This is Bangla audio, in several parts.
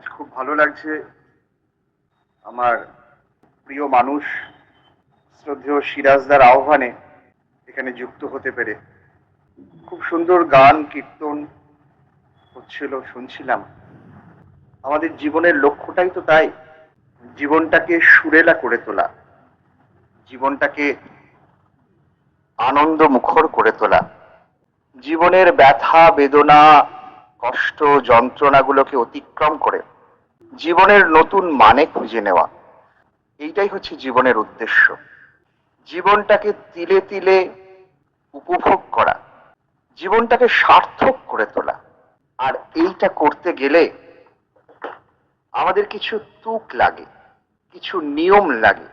আজ খুব ভালো লাগছে। আমার প্রিয় মানুষ, শ্রদ্ধেয় সিরাজদার আহ্বানে এখানে যুক্ত হতে পেরে খুব সুন্দর গান, কীর্তন হচ্ছিল, শুনছিলাম। আমাদের জীবনের লক্ষ্যটাই তো তাই, জীবনটাকে সুরেলা করে তোলা, জীবনটাকে আনন্দ মুখর করে তোলা। জীবনের ব্যথা, বেদনা কষ্ট যন্ত্রণাগুলোকে অতিক্রম করে জীবনের নতুন মানে খুঁজে নেওয়া। এইটাই হচ্ছে জীবনের উদ্দেশ্য। জীবনটাকে তিলে তিলে উপভোগ করা। জীবনটাকে সার্থক করে তোলা। আর এইটা করতে গেলে আমাদের কিছু তুক লাগে, কিছু নিয়ম লাগে,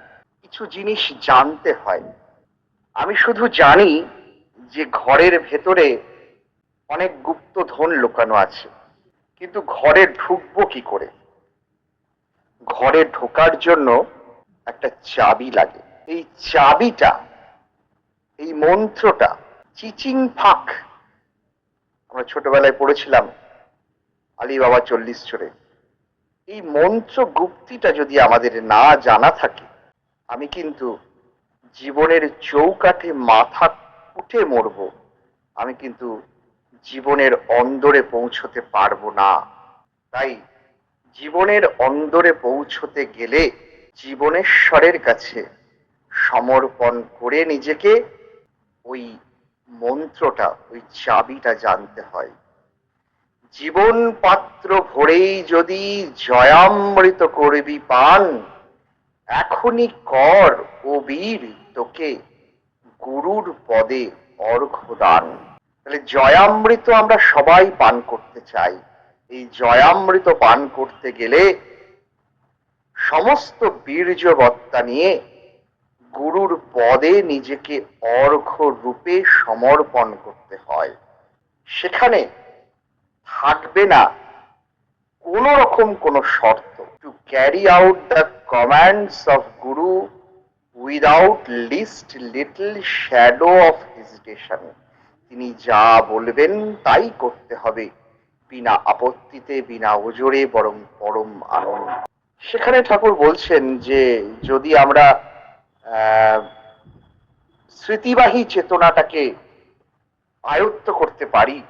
কিছু জিনিস জানতে হয়। আমি শুধু জানি যে ঘরের ভেতরে অনেক গুপ্ত ধন লুকানো আছে। কিন্তু ঘরে ঢুকবো কি করে? ঘরে ঢোকার জন্য একটা চাবি লাগে। এই চাবিটা, এই মন্ত্রটা চিচিং ফাঁক। আমরা ছোটবেলায় পড়েছিলাম আলী বাবা চল্লিশ চোরে। এই মন্ত্র গুপ্তিটা যদি আমাদের না জানা থাকে, আমি কিন্তু জীবনের চৌকাঠে মাথা উঠে মরবো। আমি কিন্তু জীবনের অন্দরে পৌঁছতে পারব না। তাই জীবনের অন্দরে পৌঁছতে গেলে জীবনেশ্বরের কাছে সমর্পণ করে নিজেকে ওই মন্ত্রটা, ওই চাবিটা জানতে হয়। জীবন পাত্র ভরেই যদি জয়ামৃত করবি পান, এখনই কর ও বীর তোকে গুরুর পদে অর্ঘ্য দান। তাহলে জয়ামৃত আমরা সবাই পান করতে চাই। এই জয়ামৃত পান করতে গেলে সমস্ত বীর্যবত্তা নিয়ে গুরুর পদে নিজেকে অর্ঘ্য রূপে সমর্পণ করতে হয়। সেখানে থাকবে না কোন রকম কোন শর্ত। To carry out the commands of guru without least little shadow of hesitation তিনি যা বলবেন তাই করতে হবে। বিনা আপত্তিতে, বিনা ওজোরে বরং পরম আনন্দ। সেখানে ঠাকুর বলছেন যে, যদি আমরা স্মৃতিবাহী চেতনাটাকে আয়ত্ত করতে পারি,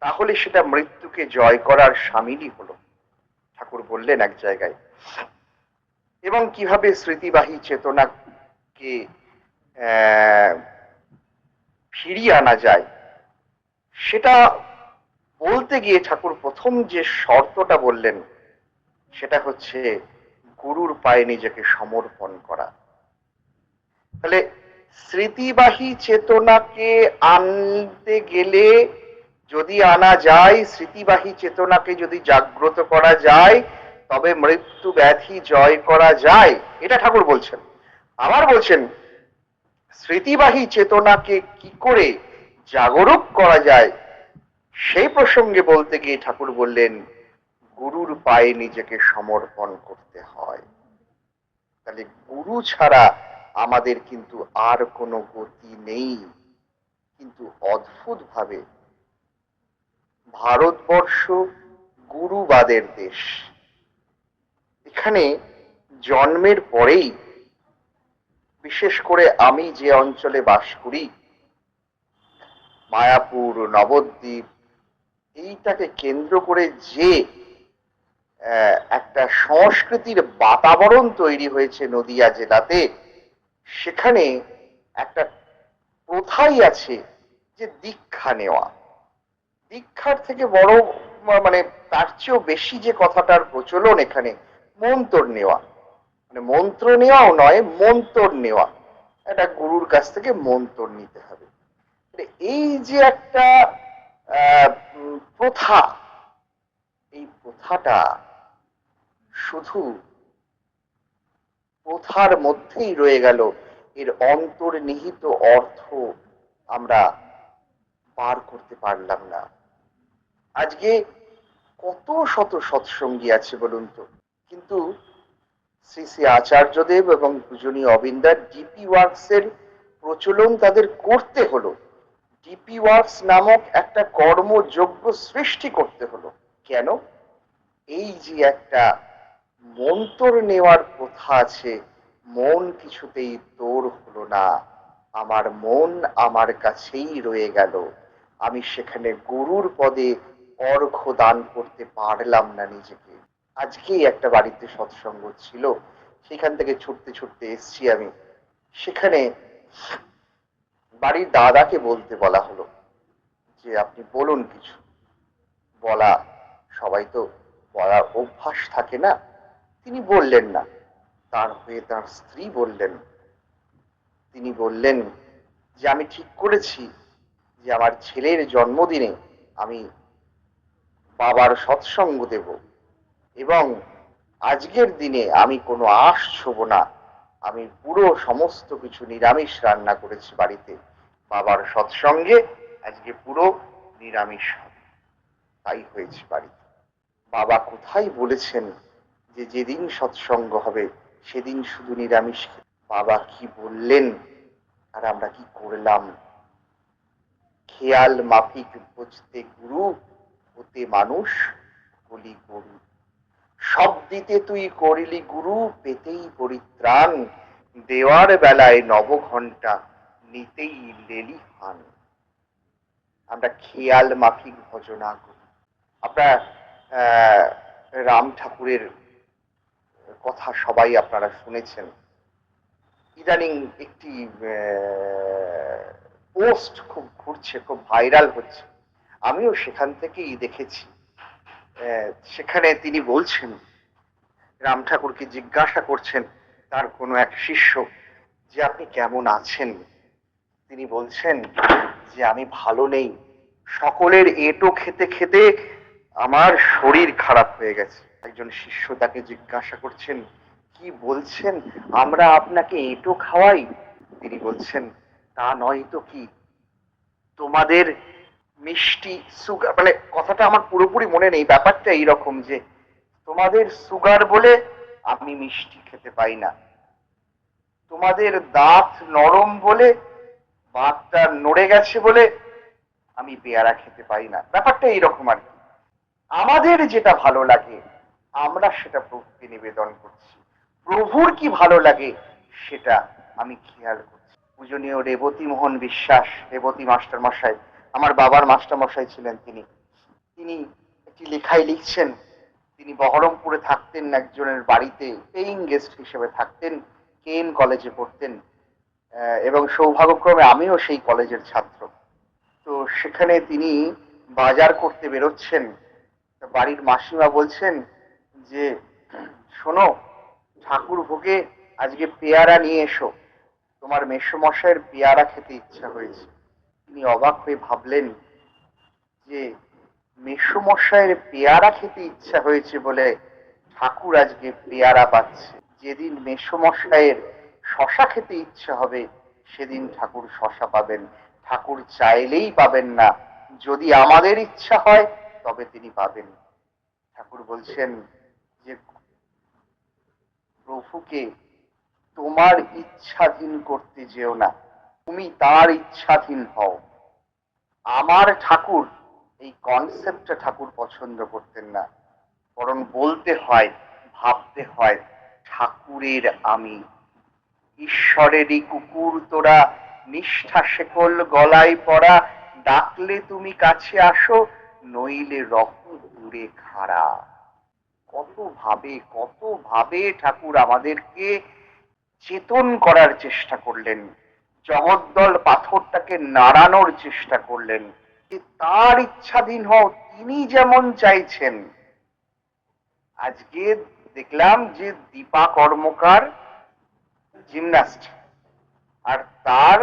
তাহলে সেটা মৃত্যুকে জয় করার সামিলই হলো। ঠাকুর বললেন এক জায়গায়। এবং কীভাবে স্মৃতিবাহী চেতনাকে ফিরিয়ে আনা যায়। সেটা বলতে গিয়ে ঠাকুর প্রথম যে শর্তটা বললেন, সেটা হচ্ছে গুরুর পায়ে নিজেকে সমর্পণ করা। তাহলে স্মৃতিবাহী চেতনাকে আনতে গেলে যদি আনা যায়, স্মৃতিবাহী চেতনাকে যদি জাগ্রত করা যায়, তবে মৃত্যু ব্যাধি জয় করা যায়, এটা ঠাকুর বলছেন। আবার বলছেন স্মৃতিবাহী চেতনাকে কি করে জাগরুক করা যায়, সেই প্রসঙ্গে বলতে গিয়ে ঠাকুর বললেন, গুরুর পায়ে নিজেকে সমর্পণ করতে হয়। তাহলে গুরু ছাড়া আমাদের কিন্তু আর কোনো গতি নেই। কিন্তু অদ্ভুত ভাবে ভারতবর্ষ গুরুবাদের দেশ। এখানে জন্মের পরেই বিশেষ করে আমি যে অঞ্চলে বাস করি, মায়াপুর, নবদ্বীপ, এইটাকে কেন্দ্র করে যে একটা সংস্কৃতির বাতাবরণ তৈরি হয়েছে নদিয়া জেলাতে, সেখানে একটা প্রথাই আছে যে দীক্ষা নেওয়া। দীক্ষার থেকে বড় মানে তার চেয়েও বেশি যে কথাটার প্রচলন এখানে, মন্তর নেওয়া। মানে মন্ত্র নেওয়াও নয়, মন্তর নেওয়া। একটা গুরুর কাছ থেকে মন্তর নিতে হবে। মানে এই যে একটা প্রথা, এই প্রথাটা শুধু প্রথার মধ্যেই রয়ে গেল। এর অন্তর্নিহিত অর্থ আমরা পার করতে পারলাম না। আজকে কত শত সৎসঙ্গী আছে বলুন তো? কিন্তু শ্রী শ্রী আচার্যদেব এবং পূজনীয় অবিন্দার ডিপি ওয়ার্কস এর প্রচলন তাদের করতে হলো। ডিপি ওয়ার্কস নামক একটা কর্মযোগ্য সৃষ্টি করতে হলো। কেন? এই যে একটা মন্তর নেওয়ার প্রথা আছে, মন কিছুতেই তোর হলো না। আমার মন আমার কাছেই রয়ে গেল। আমি সেখানে গুরুর পদে অর্ঘ দান করতে পারলাম না নিজেকে। আজকেই একটা বাড়িতে সৎসঙ্গ ছিল, সেখান থেকে ছুটতে ছুটতে এসছি আমি। সেখানে বাড়ির দাদাকে বলতে বলা হলো যে, আপনি বলুন কিছু। বলা, সবাই তো বলার অভ্যাস থাকে না। তিনি বললেন না। তার হয়ে তার স্ত্রী বললেন, তিনি বললেন যে, আমি ঠিক করেছি যে, আমার ছেলের জন্মদিনে আমি বাবার সৎসঙ্গ দেব। এবং আজকের দিনে আমি কোনো আশ ছোব না। আমি পুরো সমস্ত কিছু নিরামিষ রান্না করেছি বাড়িতে। বাবার সৎসঙ্গে আজকে পুরো নিরামিষ তাই হয়েছে বাড়িতে। বাবা কোথায় বলেছেন যে যেদিন সৎসঙ্গ হবে, সেদিন শুধু নিরামিষ বাবা কি বললেন? আর আমরা কি করলাম? খেয়াল মাফিক বুঝতে গুরু হতে মানুষ বলি গরু। সব দিতে তুই করিলি গুরু, পেতেই পরিত্রাণ। দেওয়ার বেলায় নব ঘণ্টা নিতেই লেলি হান। আমরা খেয়াল মাফিক ভজনা করি। আমরা রাম ঠাকুরের কথা সবাই আপনারা শুনেছেন। ইদানিং একটি পোস্ট খুব ঘুরছে, খুব ভাইরাল হচ্ছে। আমিও সেখান থেকেই দেখেছি। সেখানে তিনি বলছেন, রাম ঠাকুরকে জিজ্ঞাসা করছেন তার কোনো এক শিষ্য যে আপনি কেমন আছেন? তিনি বলছেন যে আমি ভালো নেই। সকলের এটো খেতে খেতে আমার শরীর খারাপ হয়ে গেছে। একজন শিষ্য তাকে জিজ্ঞাসা করছেন, কি বলছেন? আমরা আপনাকে এটো খাওয়াই? তিনি বলছেন, তা নয় তো কি? তোমাদের মিষ্টি সুগার মানে কথাটা আমার পুরোপুরি মনে নেই, ব্যাপারটা এইরকম যে তোমাদের সুগার বলে আমি মিষ্টি খেতে পাই না। তোমাদের দাঁত নরম বলে, বাতটা নড়ে গেছে বলে আমি পেয়ারা খেতে পাই না। ব্যাপারটা এইরকম আর কি। আমাদের যেটা ভালো লাগে, আমরা সেটা প্রভুকে নিবেদন করছি। প্রভুর কি ভালো লাগে, সেটা আমি খেয়াল করছি। পূজনীয় রেবতী মোহন বিশ্বাস, রেবতী মাস্টার মশাই আমার বাবার মাস্টারমশাই ছিলেন তিনি। তিনি একটি লেখায় লিখছেন, তিনি বহরমপুরে থাকতেন একজনের বাড়িতে পেইং গেস্ট হিসেবে থাকতেন কেএন কলেজে পড়তেন এবং সৌভাগ্যক্রমে আমিও সেই কলেজের ছাত্র। তো সেখানে তিনি বাজার করতে বেরোচ্ছেন। বাড়ির মাসিমা বলছেন যে, শোনো, ঠাকুর ভোগে আজকে পেয়ারা নিয়ে এসো। তোমার মেসমশাইয়ের পেয়ারা খেতে ইচ্ছা হয়েছে। তিনি অবাক হয়ে ভাবলেন যে মেসমশাইয়ের পেয়ারা খেতে ইচ্ছা হয়েছে বলে ঠাকুর আজকে পেয়ারা পাচ্ছে। যেদিন মেসমশাইয়ের শশা খেতে ইচ্ছা হবে, সেদিন ঠাকুর শশা পাবেন। ঠাকুর চাইলেই পাবেন না। যদি আমাদের ইচ্ছা হয়, তবে তিনি পাবেন। ঠাকুর বলছেন যে, প্রভুকে তোমার ইচ্ছাধীন করতে যেও না। তুমি তার ইচ্ছাধীন হও। আমার ঠাকুর এই কনসেপ্টটা ঠাকুর পছন্দ করতেন না। বরং বলতে হয়, ভাবতে হয়, ঠাকুরের আমি। ঈশ্বরেরই কুকুর তোরা, নিষ্ঠা শেকল গলায় পড়া, ডাকলে তুমি কাছে আসো, নইলে রহ দূরে খাড়া। কত ভাবে কত ভাবে ঠাকুর আমাদেরকে চেতন করার চেষ্টা করলেন। জগদ্দল পাথরটাকে নাড়ানোর চেষ্টা করলেন। যে তার ইচ্ছাধীন হও, তিনি যেমন চাইছেন। আজকে দেখলাম যে দীপা কর্মকার জিমন্যাস্ট আর তার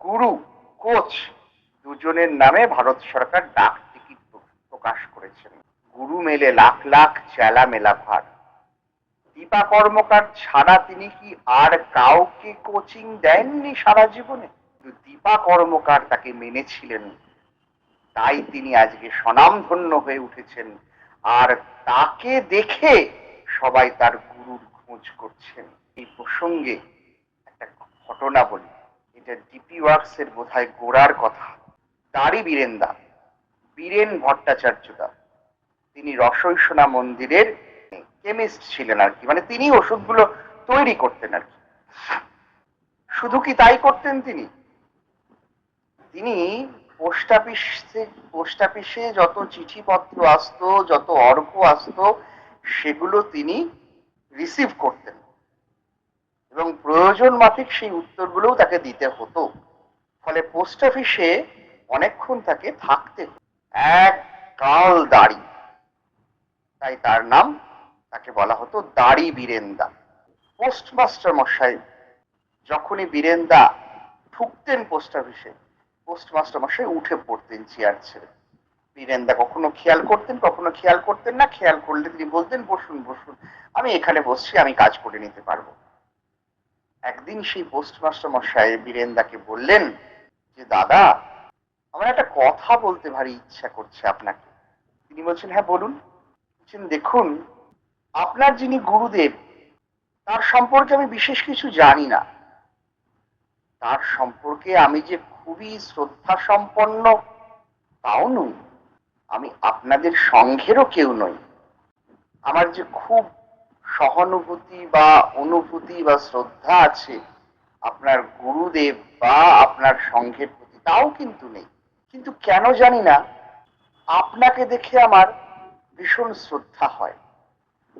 গুরু, কোচ দুজনের নামে ভারত সরকার ডাক টিকিট প্রকাশ করেছেন। গুরু মেলে লাখ লাখ চেলা মেলা ভার। দীপা কর্মকার ছাড়া তিনি কি আর কাউকে কোচিং দেননি সারা জীবনে? দীপা কর্মকার তাকে মেনেছিলেন। তাই তিনি আজকে স্বনামধন্য হয়ে উঠেছেন। আর তাকে দেখে সবাই তার গুরুর খোঁজ করছেন। এই প্রসঙ্গে একটা ঘটনা বলি। এটা ডিপি ওয়ার্কস এর বোধহয় গোড়ার কথা। তারই বীরেন দা, বীরেন ভট্টাচার্য দা, তিনি রসইসোনা মন্দিরের কেমিস্ট ছিলেন আর কি। মানে তিনি ওষুধগুলো তৈরি করতেন আর কি। শুধু কি তাই করতেন তিনি? তিনি পোস্ট অফিসে পোস্ট অফিসে যত চিঠিপত্র আসতো, যত অর্ঘ আসতো, সেগুলো তিনি রিসিভ করতেন। এবং প্রয়োজন মাফিক সেই উত্তরগুলোও তাকে দিতে হতো। ফলে পোস্ট অফিসে অনেকক্ষণ তাকে থাকতে। এক কাল দাড়ি তাই তার নাম তাকে বলা হতো দাড়ি বীরেন্দা। পোস্টমাস্টার মশাই, যখনই বীরেন্দা ঢুকতেন পোস্ট অফিসে পোস্টমাস্টার মশাই উঠে পড়তেন চেয়ার ছেড়ে। বীরেন্দা কখনো খেয়াল করতেন, কখনো খেয়াল করতেন না, খেয়াল করলে তিনি বলতেন, বসুন বসুন, আমি এখানে বসছি, আমি কাজ করে নিতে পারব। একদিন সেই পোস্টমাস্টার মশাই বীরেন্দাকে বললেন, যে দাদা, আমার একটা কথা বলতে ভারী ইচ্ছা করছে আপনাকে। তিনি বলছেন হ্যাঁ বলুন। বলছেন, দেখুন আপনার যিনি গুরুদেব, তার সম্পর্কে আমি বিশেষ কিছু জানি না। তার সম্পর্কে আমি যে খুবই শ্রদ্ধা সম্পন্ন তাও নই। আমি আপনাদের সংঘেরও কেউ নই। আমার যে খুব সহানুভূতি বা অনুভূতি বা শ্রদ্ধা আছে, আপনার গুরুদেব বা আপনার সংঘের প্রতি তাও কিন্তু নেই। কিন্তু কেন জানি না, আপনাকে দেখে আমার ভীষণ শ্রদ্ধা হয়।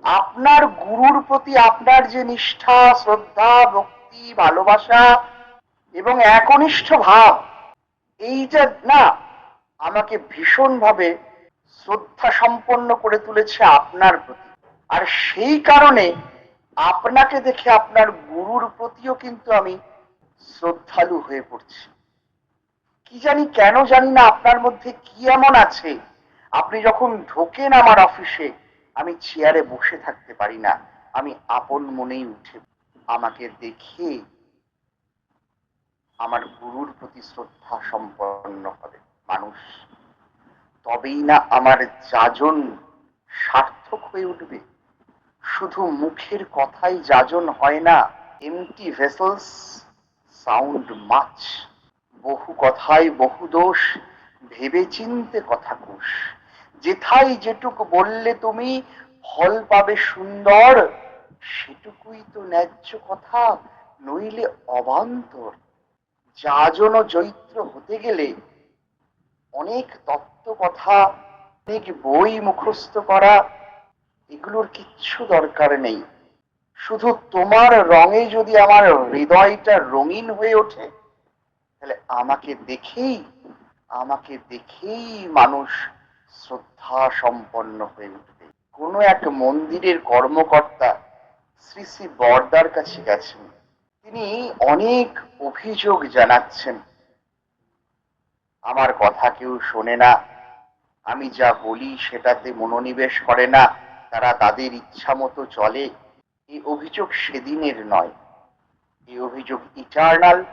আপনার গুরুর প্রতি আপনার যে নিষ্ঠা, শ্রদ্ধা, ভক্তি, ভালোবাসা এবং একনিষ্ঠ ভাব, এইটা না আমাকে ভীষণভাবে শ্রদ্ধা সম্পন্ন করে তুলেছে আপনার প্রতি। আর সেই কারণে আপনাকে দেখে আপনার গুরুর প্রতিও কিন্তু আমি শ্রদ্ধালু হয়ে পড়ছি। কি জানি, কেন জানি না আপনার মধ্যে কি এমন আছে? আপনি যখন ঢোকেন আমার অফিসে আমি চেয়ারে বসে থাকতে পারি না। আমি আপন মনেই উঠে আমাকে দেখে আমার গুরুর প্রতি শ্রদ্ধা সম্পন্ন হবে মানুষ। তবেই না আমার যাজন সার্থক হয়ে উঠবে। শুধু মুখের কথাই যাজন হয় না এমটি ভেসেলস সাউন্ড মাছ বহু কথাই বহু দোষ ভেবে চিনতে কথা কুশ যেথাই যেটুক বললে তুমি, ফল পাবে সুন্দর, সেটুকুই তো ন্যায্য কথা, নইলে অবান্তর। যাজন ও চৈত্র হতে গেলে অনেক তত্ত্ব কথা অনেক বই মুখস্থ করা, এগুলোর কিচ্ছু দরকার নেই। শুধু তোমার রঙে যদি আমার হৃদয়টা রঙিন হয়ে ওঠে, তাহলে আমাকে দেখেই আমাকে দেখেই মানুষ শ্রদ্ধা সম্পন্ন হয়ে উঠবে। কোনো এক মন্দিরের কর্মকর্তা শ্রী শ্রী বরদার কাছে গেছেন। তিনি অনেক অভিযোগ জানাচ্ছেন। আমার কথা কেউ শোনে না। আমি যা বলি সেটাতে মনোনিবেশ করে না। তারা তাদের ইচ্ছা মতো চলে। এই অভিযোগ সেদিনের নয়। এই অভিযোগ ইটার্নাল,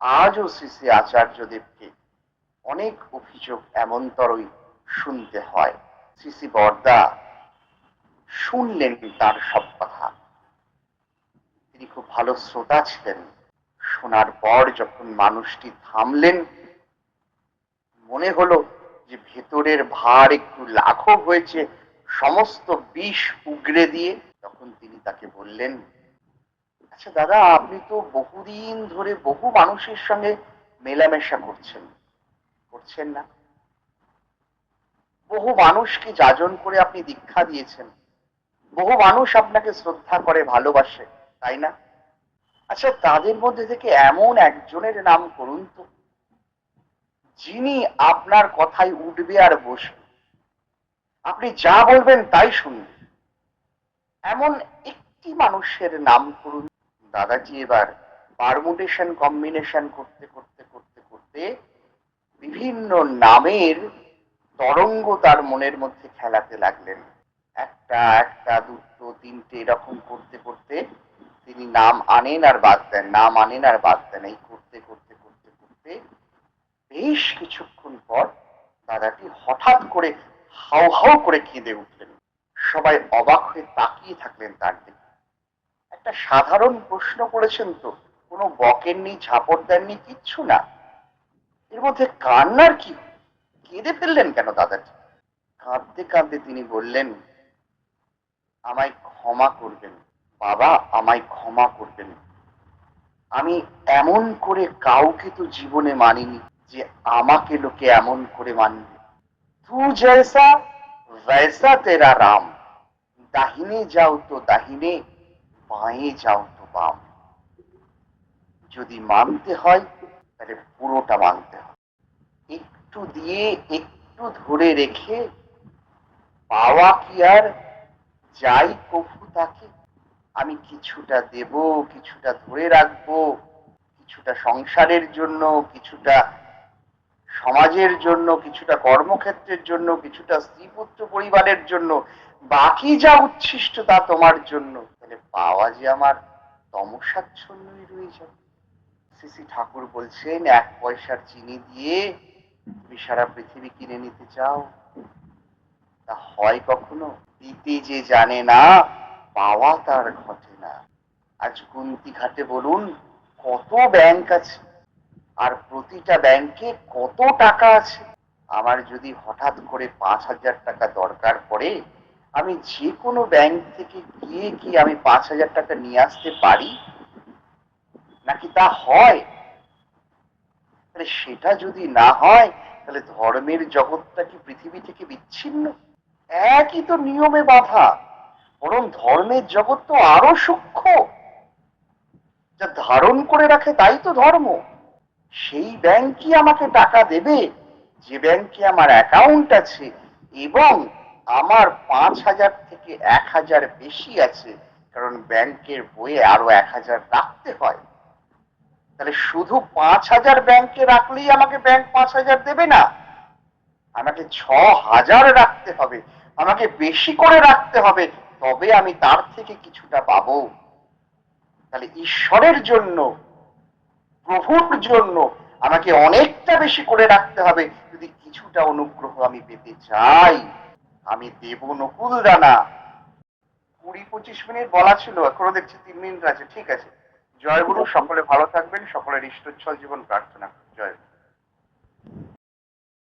আজও শ্রী শ্রী আচার্যদেবকে। অনেক অভিযোগ এমনতরই শুনতে হয়। শ্রী বরদা শুনলেন তার সব কথা? তিনি খুব ভালো শ্রোতা ছিলেন। শোনার পর যখন মানুষটি থামলেন, মনে হলো যে ভেতরের ভার একটু লাঘব হয়েছে, সমস্ত বিষ উগরে দিয়ে তখন তিনি তাকে বললেন আচ্ছা দাদা, আপনি তো বহুদিন ধরে বহু মানুষের সঙ্গে মেলামেশা করছেন। করছেন না? বহু মানুষকে যাজন করে আপনি দীক্ষা দিয়েছেন। বহু মানুষ আপনাকে শ্রদ্ধা করে, ভালোবাসে, তাই না? আচ্ছা তাদের মধ্যে থেকে এমন একজনের নাম করুন তো, যিনি আপনার কথায় উঠবে আর বসবে। আপনি যা বলবেন তাই শুনবে এমন একটি মানুষের নাম করুন। দাদাজি এবার পারমুটেশন কম্বিনেশন করতে করতে করতে করতে বিভিন্ন নামের তরঙ্গ তার মনের মধ্যে খেলাতে লাগলেন। একটা একটা, দুটো, তিনটে এরকম করতে করতে তিনি নাম আনেন আর বাদ দেন, নাম আনেন আর বাদ দেন। এই করতে করতে করতে করতে বেশ কিছুক্ষণ পর দাদাটি হঠাৎ করে হাউ হাউ করে কেঁদে উঠলেন। সবাই অবাক হয়ে তাকিয়ে থাকলেন তার দিকে। একটা সাধারণ প্রশ্ন করেছেন তো, কোনো বকেননি ঝাপট দেননি, কিচ্ছু না। এর মধ্যে কান্নার কি কেঁদে ফেললেন কেন দাদাটি কাঁদতে কাঁদতে তিনি বললেন আমায় ক্ষমা করবেন বাবা আমায় ক্ষমা করবেন আমি এমন করে কাউকে তো জীবনে মানিনি যে আমাকে লোকে এমন করে মানবে তু জৈসা वैसा तेरा রাম দাহিনে যাও তো দাহিনে বাঁয়ে যাও তো বাম যদি মানতে হয় তাহলে পুরোটা মানতে হয় একটু দিয়ে একটু ধরে রেখে পাওয়া কি আর? যাই কফু তাকে। আমি কিছুটা দেব, কিছুটা ধরে রাখব, কিছুটা সংসারের জন্য, কিছুটা সমাজের জন্য, কিছুটা কর্মক্ষেত্রের জন্য, কিছুটা স্ত্রীপুত্র পরিবারের জন্য। বাকি যা উচ্ছিষ্ট তা তোমার জন্য। তাহলে পাওয়া যে আমার তমসাচ্ছন্নই রয়ে যাবে। শ্রী ঠাকুর বলছেন, এক পয়সার চিনি দিয়ে তুমি সারা পৃথিবী কিনে নিতে চাও? তা হয় কখনো? দিতে যে জানে না, পাওয়া তার ঘটে না। আজ কুন্তি ঘাটে বলুন, কত ব্যাংক আছে? আর প্রতিটা ব্যাংকে কত টাকা আছে? আমার যদি হঠাৎ করে পাঁচ হাজার টাকা দরকার পড়ে, আমি যে কোনো ব্যাংক থেকে গিয়ে কি আমি পাঁচ হাজার টাকা নিয়ে আসতে পারি? নাকি তা হয়? তাহলে সেটা যদি না হয়, তাহলে ধর্মের জগৎটা কি পৃথিবী থেকে বিচ্ছিন্ন? একই তো নিয়মে বাধা। বরং ধর্মের জগৎ তো আরও সূক্ষ্ম। যা ধারণ করে রাখে তাই তো ধর্ম। সেই ব্যাংকই আমাকে টাকা দেবে। যে ব্যাংকে আমার অ্যাকাউন্ট আছে এবং আমার পাঁচ হাজার থেকে এক হাজার বেশি আছে, কারণ ব্যাংকের বইয়ে আরও এক হাজার রাখতে হয়। তাহলে শুধু পাঁচ হাজার ব্যাংকে রাখলেই আমাকে ব্যাংক পাঁচ হাজার দেবে না? আমাকে ছ হাজার রাখতে হবে, আমাকে বেশি করে রাখতে হবে, তবে আমি তার থেকে কিছুটা পাবো। তাহলে ঈশ্বরের জন্য, প্রভুর জন্য আমাকে অনেকটা বেশি করে রাখতে হবে, যদি কিছুটা অনুগ্রহ আমি পেতে চাই। আমি দেব নকুল দানা কুড়ি পঁচিশ মিনিট বলা ছিল, এখনও দেখছি তিন মিনিট আছে, ঠিক আছে। জয় গুরু সকলে ভালো থাকবেন সকলের ইষ্টোচ্ছল জীবন প্রার্থনা। জয়